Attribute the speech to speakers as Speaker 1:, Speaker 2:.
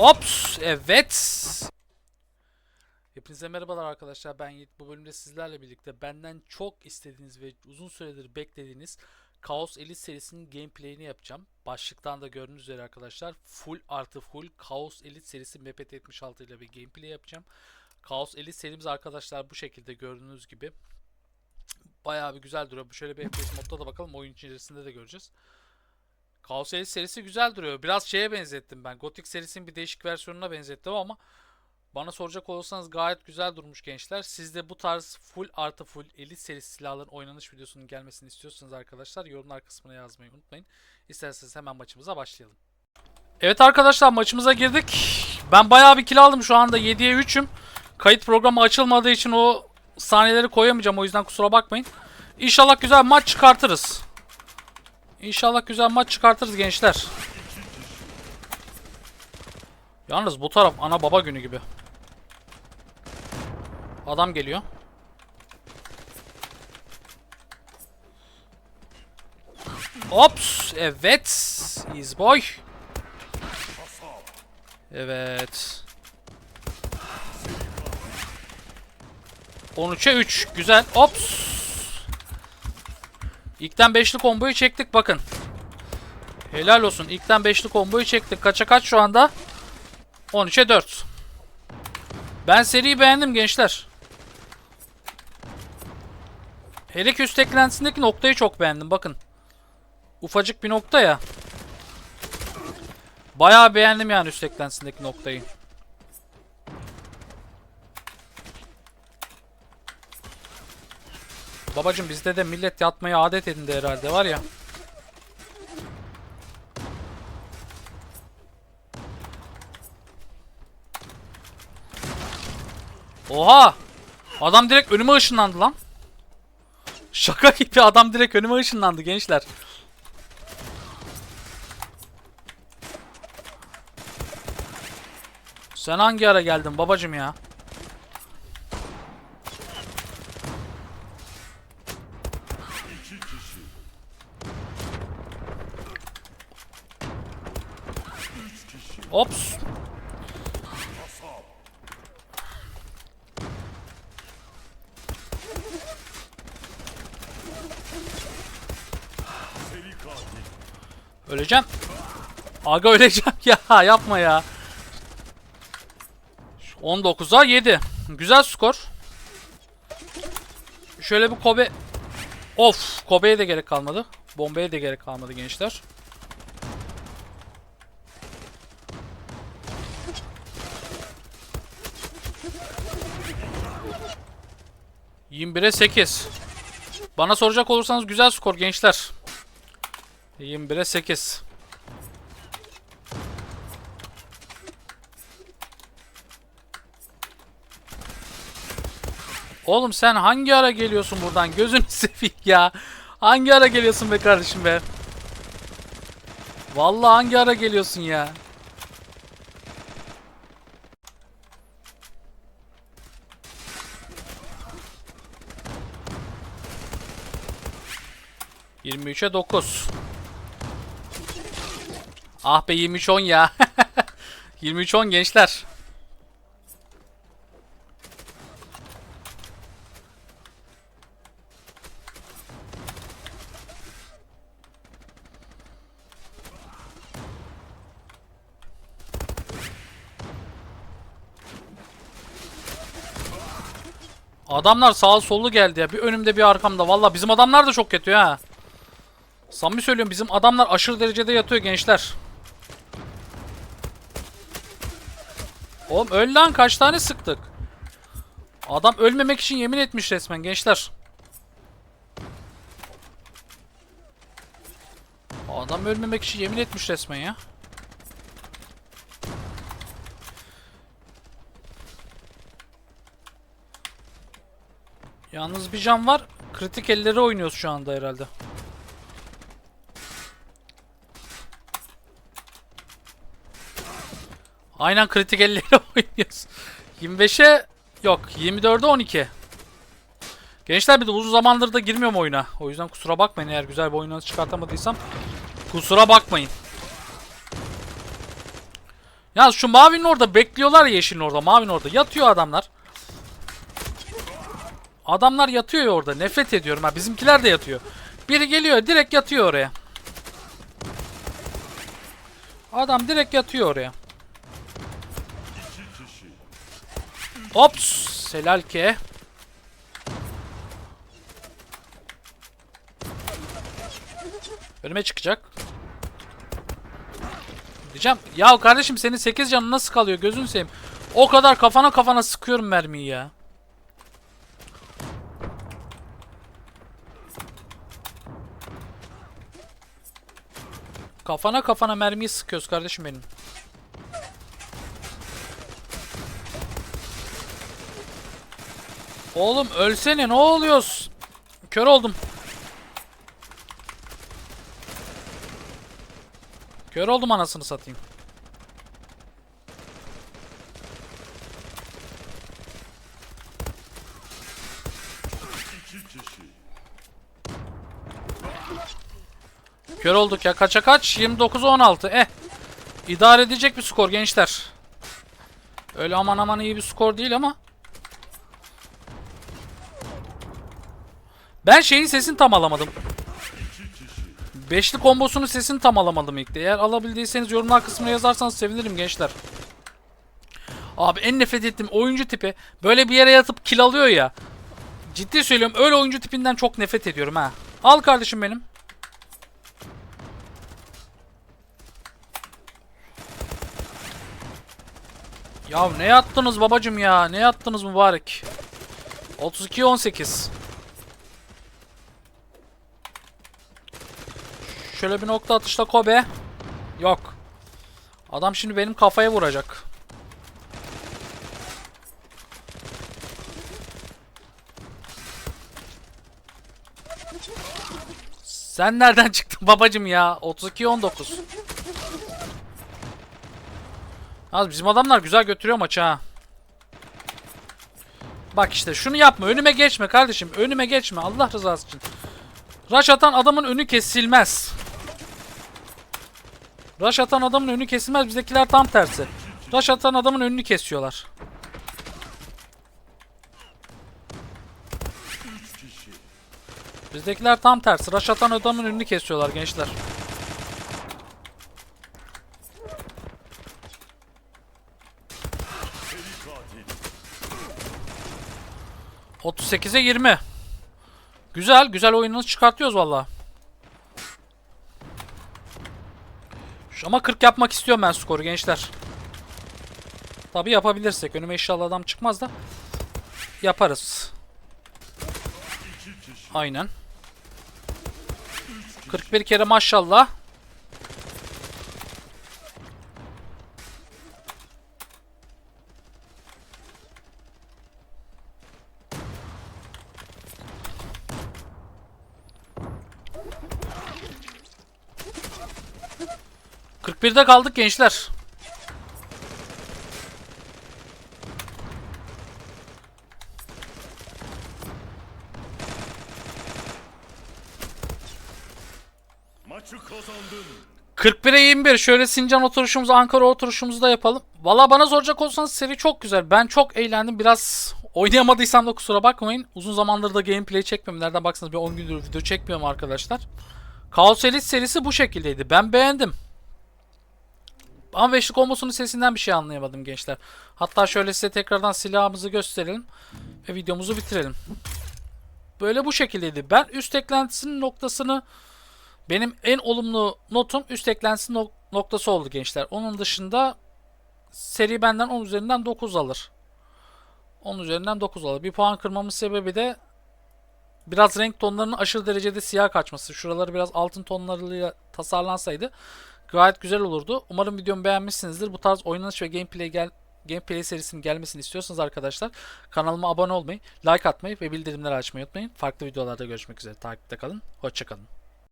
Speaker 1: Ops evet. Hepinize merhabalar arkadaşlar ben Yiğit. Bu bölümde sizlerle birlikte benden çok istediğiniz ve uzun süredir beklediğiniz Chaos Elite serisinin gameplay'ini yapacağım. Başlıktan da gördüğünüz üzere arkadaşlar full artı full Chaos Elite serisi Mepet 76 ile bir gameplay yapacağım. Chaos Elite serimiz arkadaşlar bu şekilde gördüğünüz gibi bayağı bir güzel duruyor. Şöyle bir FPS modda da bakalım oyun içerisinde de göreceğiz. Chaos Elite serisi güzel duruyor. Biraz şeye benzettim ben. Gothic serisinin bir değişik versiyonuna benzettim ama bana soracak olursanız gayet güzel durmuş gençler. Siz de bu tarz full artı full Elite serisi silahların oynanış videosunun gelmesini istiyorsanız arkadaşlar yorumlar kısmına yazmayı unutmayın. İsterseniz hemen maçımıza başlayalım. Evet arkadaşlar maçımıza girdik. Ben bayağı bir kill aldım şu anda 7'ye 3'üm. Kayıt programı açılmadığı için o saniyeleri koyamayacağım o yüzden kusura bakmayın. İnşallah güzel maç çıkartırız. İnşallah güzel maç çıkartırız gençler. Yalnız bu taraf ana baba günü gibi. Adam geliyor. Ops, evet. Easy boy. Evet. 13'e 3. Güzel. Ops. İlkten 5'li komboyu çektik bakın. Helal olsun. İlkten 5'li komboyu çektik. Kaça kaç şu anda? 13'e 4. Ben seriyi beğendim gençler. Hele ki üst eklentisindeki noktayı çok beğendim bakın. Ufacık bir nokta ya. Bayağı beğendim yani üst eklentisindeki noktayı. Babacım bizde de millet yatmayı adet edindi herhalde var ya. Oha! Adam direkt önüme ışınlandı lan. Şaka gibi adam direkt önüme ışınlandı gençler. Sen hangi ara geldin babacım ya? Ops. Öleceğim. Aga öleceğim ya yapma ya. 19'a 7. Güzel skor. Şöyle bir Kobe. Of, Kobe'ye de gerek kalmadı. Bombaya da gerek kalmadı gençler. ...21'e 8. Bana soracak olursanız güzel skor gençler. 21'e 8. Oğlum sen hangi ara geliyorsun buradan? Gözünü seveyim ya. Hangi ara geliyorsun be kardeşim be? Vallahi hangi ara geliyorsun ya? Yirmi üçe dokuz. Ah be 23 10 ya. 23 10 gençler. Adamlar sağ sollu geldi ya. Bir önümde bir arkamda. Valla bizim adamlar da çok kötü ha. Samimi söylüyorum bizim adamlar aşırı derecede yatıyor gençler. Oğlum öl lan kaç tane sıktık. Adam ölmemek için yemin etmiş resmen gençler. Adam ölmemek için yemin etmiş resmen ya. Yalnız bir can var. Kritik elleri oynuyoruz şu anda herhalde. Aynen kritik elleri oynuyoruz. 25'e yok 24'e 12. Gençler bir de uzun zamandır da girmiyorum oyuna. O yüzden kusura bakmayın eğer güzel bir oyunu çıkartamadıysam. Kusura bakmayın. Ya şu mavinin orada bekliyorlar yeşilin orada. Mavinin orada. Yatıyor adamlar. Adamlar yatıyor ya orada. Nefret ediyorum ha. Bizimkiler de yatıyor. Biri geliyor direkt yatıyor oraya. Adam direkt yatıyor oraya. Ops. Helal ki. Önüme çıkacak. Diyeceğim. Ya kardeşim senin 8 canın nasıl kalıyor gözünü seveyim. O kadar kafana kafana sıkıyorum mermiyi ya. Kafana kafana mermiyi sıkıyoruz kardeşim benim. Oğlum ölsene ne oluyoruz? Kör oldum. Kör oldum anasını satayım. Kör olduk ya. Kaça kaç? 29-16. Eh. İdare edecek bir skor gençler. Öyle aman aman iyi bir skor değil ama. Ben şeyin sesini tam alamadım. Beşli kombosunun sesini tam alamadım ilk de. Eğer alabildiyseniz yorumlar kısmına yazarsanız sevinirim gençler. Abi en nefret ettiğim oyuncu tipi böyle bir yere yatıp kill alıyor ya. Ciddi söylüyorum öyle oyuncu tipinden çok nefret ediyorum ha. Al kardeşim benim. Ya ne yattınız babacım ya? Ne yattınız mübarek? 32 Şöyle bir nokta atışla Kobe. Yok. Adam şimdi benim kafaya vuracak. Sen nereden çıktın babacım ya? 32 19. Az bizim adamlar güzel götürüyor maçı ha. Bak işte şunu yapma. Önüme geçme kardeşim. Önüme geçme. Allah rızası için. Rush atan adamın önü kesilmez. Rush atan adamın önü kesilmez. Bizdekiler tam tersi. Rush atan adamın önünü kesiyorlar. Bizdekiler tam tersi. Rush atan adamın önünü kesiyorlar gençler. ...38'e 20. Güzel, güzel oyununu çıkartıyoruz valla. Şu- Ama 40 yapmak istiyorum ben skoru gençler. Tabi yapabilirsek. Önüme inşallah adam çıkmaz da. Yaparız. Aynen. 41 kere maşallah. Kırk birde kaldık gençler.
Speaker 2: Maçı kazandın.
Speaker 1: 41'e 21. Şöyle Sincan oturuşumuzu, Ankara oturuşumuzu da yapalım. Valla bana soracak olsanız seri çok güzel. Ben çok eğlendim. Biraz oynayamadıysam da kusura bakmayın. Uzun zamandır da gameplay çekmiyorum. Nereden baksanız bir 10 gündür video çekmiyorum arkadaşlar. Chaos Elite serisi bu şekildeydi. Ben beğendim. Ama beşli kombosunun sesinden bir şey anlayamadım gençler. Hatta şöyle size tekrardan silahımızı gösterelim. Ve videomuzu bitirelim. Böyle bu şekildeydi. Ben üst eklentisinin noktasını benim en olumlu notum üst eklentisi nok- noktası oldu gençler. Onun dışında seri benden 10 üzerinden 9 alır. 10 üzerinden 9 alır. Bir puan kırmamın sebebi de biraz renk tonlarının aşırı derecede siyah kaçması. Şuraları biraz altın tonlarıyla tasarlansaydı gayet güzel olurdu. Umarım videomu beğenmişsinizdir. Bu tarz oynanış ve gameplay gel gameplay serisinin gelmesini istiyorsanız arkadaşlar kanalıma abone olmayı, like atmayı ve bildirimleri açmayı unutmayın. Farklı videolarda görüşmek üzere. Takipte kalın. Hoşçakalın.